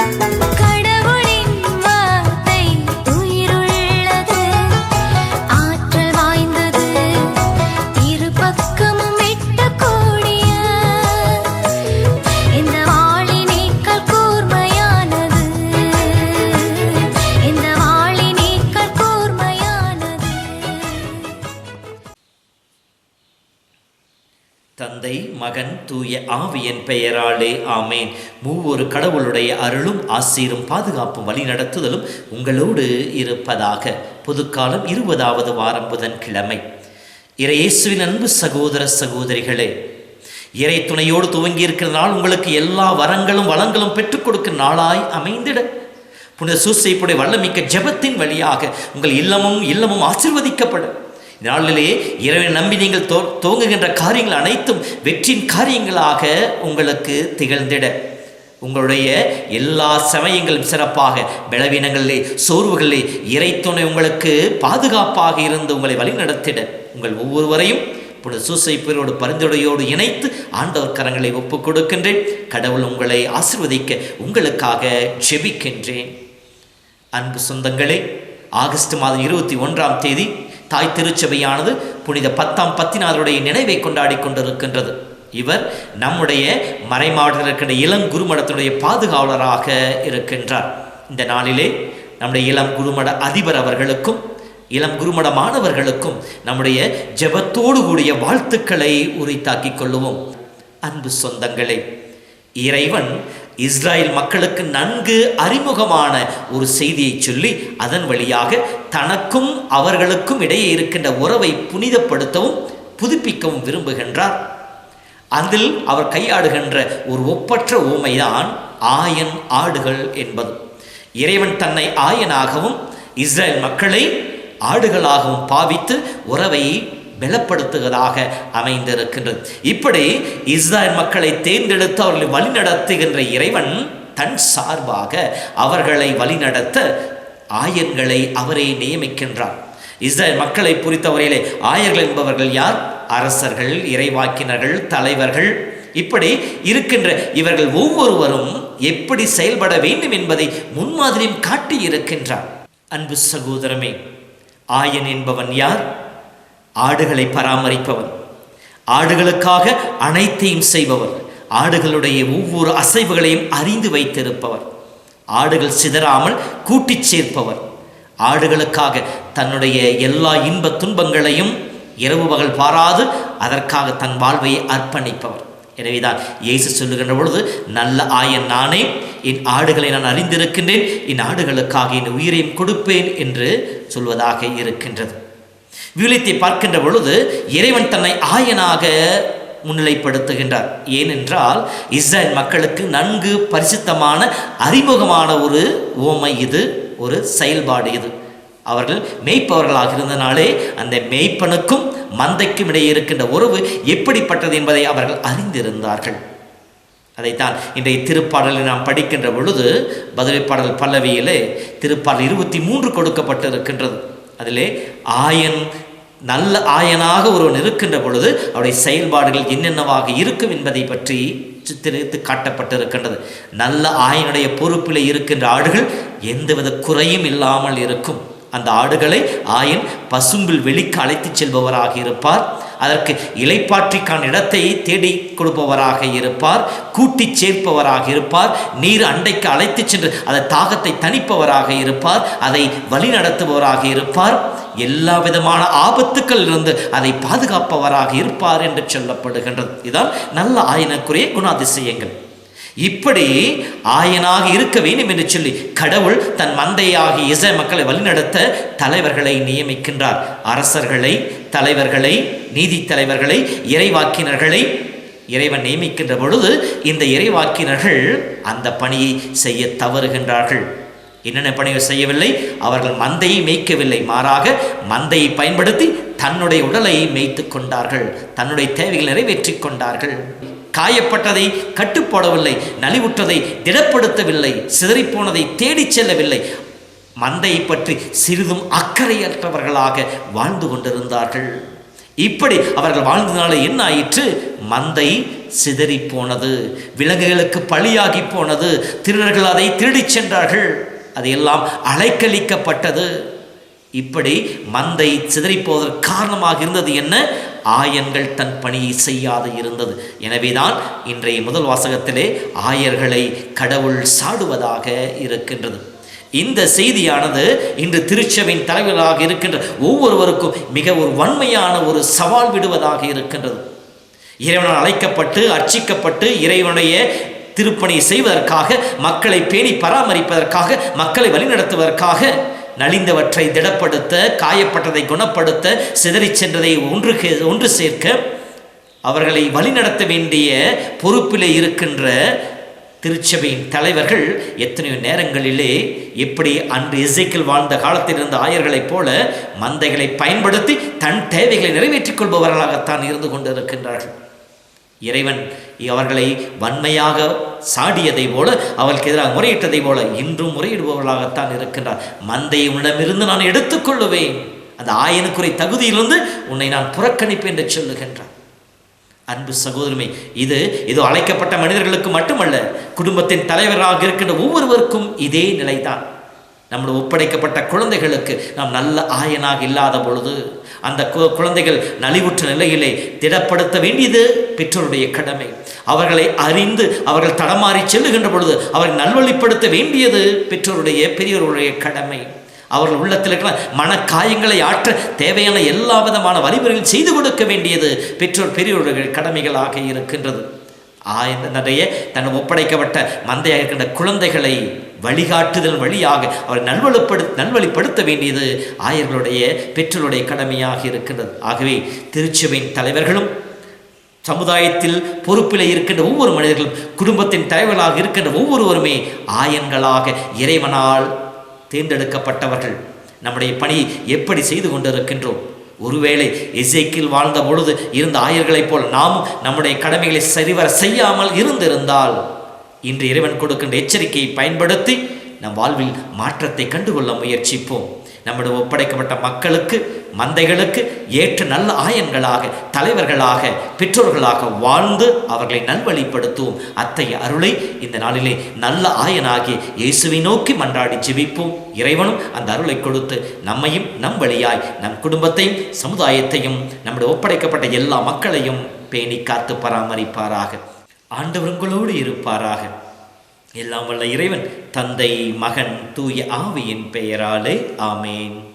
Kar தந்தை மகன் தூய ஆவியன் பெயராலே ஆமேன். மூவொரு கடவுளுடைய அருளும் ஆசீரும் பாதுகாப்பும் வழிநடத்துதலும் உங்களோடு இருப்பதாக. புதுக்காலம் இருபதாவது வாரம் புதன்கிழமை இறையேசுவின் அன்பு சகோதர சகோதரிகளே இறை துணையோடு துவங்கி இருக்கிற நாள் உங்களுக்கு எல்லா வரங்களும் வளங்களும் பெற்றுக் கொடுக்கும் நாளாய் அமைந்திட. புனித சூசைப்புடைய வல்லமிக்க ஜெபத்தின் வழியாக உங்கள் இல்லமும் இல்லமும் ஆசிர்வதிக்கப்படும் நாளிலே இறைவனை நம்பி நீங்கள் தோ துவங்குகின்ற காரியங்கள் அனைத்தும் வெற்றியின் காரியங்களாக உங்களுக்கு திகழ்ந்திட. உங்களுடைய எல்லா சமயங்களும் சிறப்பாக பலவீனங்களிலே சோர்வுகளிலே இறைத்துணை உங்களுக்கு பாதுகாப்பாக இருந்து உங்களை வழிநடத்திட. உங்கள் ஒவ்வொருவரையும் இப்பொழுது சூசைப்பரோடு பரிந்துரையோடு இணைத்து ஆண்டவர் கரங்களை ஒப்புக் கொடுக்கின்றேன். கடவுள் உங்களை ஆசிர்வதிக்க உங்களுக்காக ஜெபிக்கின்றேன். அன்பு சொந்தங்களே ஆகஸ்ட் மாதம் இருபத்தி ஒன்றாம் தேதி தாய் திருச்சபையானது புனித பத்தாம் பத்தினாருடைய நினைவை கொண்டாடி கொண்டிருக்கின்றது. இவர் நம்முடைய மறைமாவட்டத்தில் இருக்கின்ற இளம் குருமடத்தினுடைய பாதுகாவலராக இருக்கின்றார். இந்த நாளிலே நம்முடைய இளம் குருமட அதிபர் அவர்களுக்கும் இளம் குருமட மாணவர்களுக்கும் நம்முடைய ஜெபத்தோடு கூடிய வாழ்த்துக்களை உரித்தாக்கிக் கொள்ளுவோம். அன்பு சொந்தங்களே இறைவன் இஸ்ராயல் மக்களுக்கு நன்கு அறிமுகமான ஒரு செய்தியை சொல்லி அதன் வழியாக தனக்கும் அவர்களுக்கும் இடையே இருக்கின்ற உறவை புனிதப்படுத்தவும் புதுப்பிக்கவும் விரும்புகின்றார். அதில் அவர் கையாடுகின்ற ஒரு ஒப்பற்ற ஊமைதான் ஆயன் ஆடுகள் என்பது. இறைவன் தன்னை ஆயனாகவும் இஸ்ரேல் மக்களை ஆடுகளாகவும் பாவித்து உறவை பலப்படுத்துவதாக அமைந்திருக்கின்றது. இப்படி இஸ்ரேல் மக்களை தேர்ந்தெடுத்து அவர்களை வழிநடத்துகின்ற இறைவன் தன் சார்பாக அவர்களை வழிநடத்த ஆயன்களை அவரே நியமிக்கின்றார் இஸ்ரேல் மக்களை பொறுத்தவரையிலே ஆயர்கள் என்பவர்கள் யார்? அரசர்கள் இறைவாக்கினர்கள் தலைவர்கள். இப்படி இருக்கின்ற இவர்கள் ஒவ்வொருவரும் எப்படி செயல்பட வேண்டும் என்பதை முன்மாதிரியும் காட்டி இருக்கின்றார் அன்பு சகோதரமே ஆயன் என்பவன் யார்? ஆடுகளை பராமரிப்பவன். ஆடுகளுக்காக அனைத்தையும் செய்பவர் ஆடுகளுடைய ஒவ்வொரு அசைவுகளையும் அறிந்து வைத்திருப்பவர். ஆடுகள் சிதறாமல் கூட்டிச் சேர்ப்பவர். ஆடுகளுக்காக தன்னுடைய எல்லா இன்ப துன்பங்களையும் இரவு பகல் பாராது அதற்காக தன் வாழ்வையை அர்ப்பணிப்பவர். எனவேதான் இயேசு சொல்லுகின்ற பொழுது நல்ல ஆயன் நானே என் ஆடுகளை நான் அறிந்திருக்கின்றேன் என் ஆடுகளுக்காக என் உயிரையும் கொடுப்பேன் என்று சொல்வதாக இருக்கின்றது. விவிலியத்தை பார்க்கின்ற பொழுது இறைவன் தன்னை ஆயனாக முன்னிலைப்படுத்துகின்றார். ஏனென்றால் இஸ்ரேல் மக்களுக்கு நன்கு பரிசுத்தமான அறிமுகமான ஒரு ஓமை இது ஒரு செயல்பாடு இது. அவர்கள் மேய்ப்பவர்களாக இருந்தனாலே அந்த மேய்ப்பனுக்கும் மந்தைக்கும் இடையே இருக்கின்ற உறவு எப்படிப்பட்டது என்பதை அவர்கள் அறிந்திருந்தார்கள். அதைத்தான் இன்றைய திருப்பாடலை நாம் படிக்கின்ற பொழுது பதிலை பாடல் பல்லவியிலே திருப்பாடல் இருபத்தி மூன்று கொடுக்கப்பட்டு இருக்கின்றது அதிலே ஆயன் நல்ல ஆயனாக ஒருவன் இருக்கின்ற பொழுது அவருடைய செயல்பாடுகள் என்னென்னவாக இருக்கும் என்பதை பற்றி சித்திரித்து காட்டப்பட்டிருக்கின்றது. நல்ல ஆயனுடைய பொறுப்பில் இருக்கின்ற ஆடுகள் எந்தவித குறையும் இல்லாமல் இருக்கும். அந்த ஆடுகளை ஆயன் பசும்பில் வெளிக்கு அழைத்துச் செல்பவராக இருப்பார். அதற்கு இலைப்பாற்றிக்கான இடத்தை தேடி கொடுப்பவராக இருப்பார். கூட்டி சேர்ப்பவராக இருப்பார். நீர் அண்டைக்கு அழைத்து சென்று அதை தாகத்தை தணிப்பவராக இருப்பார். அதை வழிநடத்துபவராக இருப்பார். எல்லா விதமான ஆபத்துக்கள் இருந்து அதை பாதுகாப்பவராக இருப்பார் என்று சொல்லப்படுகின்றது. இதுதான் நல்ல ஆயனுக்குரிய குணாதிசயங்கள். இப்படி ஆயனாக இருக்க வேண்டும் என்று சொல்லி கடவுள் தன் மந்தையாகி இசை மக்களை வழிநடத்த தலைவர்களை நியமிக்கின்றார். அரசர்களை தலைவர்களை நீதி தலைவர்களை இறைவாக்கினர்களை இறைவன் நியமிக்கின்ற பொழுது இந்த இறைவாக்கினர்கள் அந்த பணியை செய்ய தவறுகின்றார்கள். என்னென்ன பணிகள் செய்யவில்லை? அவர்கள் மந்தையை மேய்க்கவில்லை. மாறாக மந்தையை பயன்படுத்தி தன்னுடைய உடலை மேய்த்து கொண்டார்கள். தன்னுடைய தேவைகளை நிறைவேற்றி கொண்டார்கள். காயப்பட்டதை கட்டுப்போடவில்லை நலிவுற்றதை திடப்படுத்தவில்லை சிதறிப்போனதை தேடிச் செல்லவில்லை. மந்தையை பற்றி சிறிதும் அக்கறையற்றவர்களாக வாழ்ந்து கொண்டிருந்தார்கள். இப்படி அவர்கள் வாழ்ந்ததுனால என்ன ஆயிற்று? மந்தை சிதறி போனது விலங்குகளுக்கு பழியாகி போனது திருடர்கள் அதை திருடிச் சென்றார்கள். அதையெல்லாம் அலைக்கழிக்கப்பட்டது. இப்படி மந்தை சிதறிப்போவதற்கு காரணமாக இருந்தது என்ன? ஆயன்கள் தன் பணியை செய்யாது இருந்தது. எனவேதான் இன்றைய முதல் வாசகத்திலே ஆயர்களை கடவுள் சாடுவதாக இருக்கின்றது. இந்த செய்தியானது இன்று திருச்சபையின் தலைவர்களாக இருக்கின்ற ஒவ்வொருவருக்கும் மிக ஒரு வன்மையான ஒரு சவால் விடுவதாக இருக்கின்றது. இறைவனால் அழைக்கப்பட்டு அர்ச்சிக்கப்பட்டு இறைவனுடைய திருப்பணி செய்வதற்காக மக்களை பேணி பராமரிப்பதற்காக மக்களை வழிநடத்துவதற்காக நலிந்தவற்றை திடப்படுத்த காயப்பட்டதை குணப்படுத்த சிதறிச் சென்றதை ஒன்று கே- ஒன்று சேர்க்க அவர்களை வழிநடத்த வேண்டிய பொறுப்பில் இருக்கின்ற திருச்சபையின் தலைவர்கள் எத்தனையோ நேரங்களிலே எப்படி அன்று இசைக்கில் வாழ்ந்த காலத்தில் இருந்த ஆயர்களைப் போல மந்தைகளை பயன்படுத்தி தன் தேவைகளை நிறைவேற்றிக் கொள்பவர்களாகத்தான் இருந்து கொண்டிருக்கின்றார்கள். இறைவன் அவர்களை வன்மையாக சாடியதை போல அவளுக்கு எதிராக முறையிட்டதை போல இன்றும் முறையிடுபவர்களாகத்தான் இருக்கின்றார். மந்தையை உன்னிடமிருந்து நான் எடுத்துக்கொள்ளுவேன். அந்த ஆயனுக்குறை தகுதியிலிருந்து உன்னை நான் புறக்கணிப்பேன் என்று சொல்லுகின்றார். அன்பு சகோதரமே இது இது அழைக்கப்பட்ட மனிதர்களுக்கு மட்டுமல்ல குடும்பத்தின் தலைவராக இருக்கின்ற ஒவ்வொருவருக்கும் இதே நிலைதான். நம்முடைய ஒப்படைக்கப்பட்ட குழந்தைகளுக்கு நாம் நல்ல ஆயனாக இல்லாத பொழுது அந்த கு- குழந்தைகள் நலிவுற்ற நிலையிலே திடப்படுத்த வேண்டியது பெற்றோருடைய கடமை. அவர்களை அறிந்து அவர்கள் தடமாறி செல்லுகின்ற பொழுது அவரை நல்வழிப்படுத்த வேண்டியது பெற்றோருடைய பெரியோருடைய கடமை. அவர்கள் உள்ளத்தில் இருக்கிற மனக்காயங்களை ஆற்ற தேவையான எல்லா விதமான வழிமுறைகள் செய்து கொடுக்க வேண்டியது பெற்றோர் பெரியோர்கள் கடமைகளாக இருக்கின்றது. ஆயந்த நிறைய தன் ஒப்படைக்கப்பட்ட மந்தையாக இருக்கின்ற குழந்தைகளை வழிகாட்டுதல் வழியாக அவரை நல்வழிப்படு நல்வழிப்படுத்த வேண்டியது ஆயர்களுடைய பெற்றோருடைய கடமையாக இருக்கின்றது. ஆகவே திருச்சபையின் தலைவர்களும் சமுதாயத்தில் பொறுப்பில் இருக்கின்ற ஒவ்வொரு மனிதர்களும் குடும்பத்தின் தலைவர்களாக இருக்கின்ற ஒவ்வொருவருமே ஆயன்களாக இறைவனால் தேர்ந்தெடுக்கப்பட்டவர்கள். நம்முடைய பணி எப்படி செய்து கொண்டிருக்கின்றோம்? ஒருவேளை இசைக்கில் வாழ்ந்த பொழுது இருந்த ஆயர்களைப் போல் நாமும் நம்முடைய கடமைகளை சரிவர செய்யாமல் இருந்திருந்தால் இன்று இறைவன் கொடுக்கின்ற எச்சரிக்கையை பயன்படுத்தி நம் வாழ்வில் மாற்றத்தை கண்டுகொள்ள முயற்சிப்போம். நம்முடைய ஒப்படைக்கப்பட்ட மக்களுக்கு மந்தைகளுக்கு ஏற்ற நல்ல ஆயன்களாக தலைவர்களாக பெற்றோர்களாக வாழ்ந்து அவர்களை நல்வழிப்படுத்துவோம். அத்தகைய அருளை இந்த நாளிலே நல்ல ஆயனாகி இயேசுவை நோக்கி மன்றாடி ஜெபிப்போம். இறைவனும் அந்த அருளை கொடுத்து நம்மையும் நம் வழியாய் நம் குடும்பத்தையும் சமுதாயத்தையும் நம்முடைய ஒப்படைக்கப்பட்ட எல்லா மக்களையும் பேணி காத்து பராமரிப்பாராக. ஆண்டவர்களோடு இருப்பாராக. எல்லாம் வல்ல இறைவன் தந்தை மகன் தூய ஆவியின் பெயராலே ஆமேன்.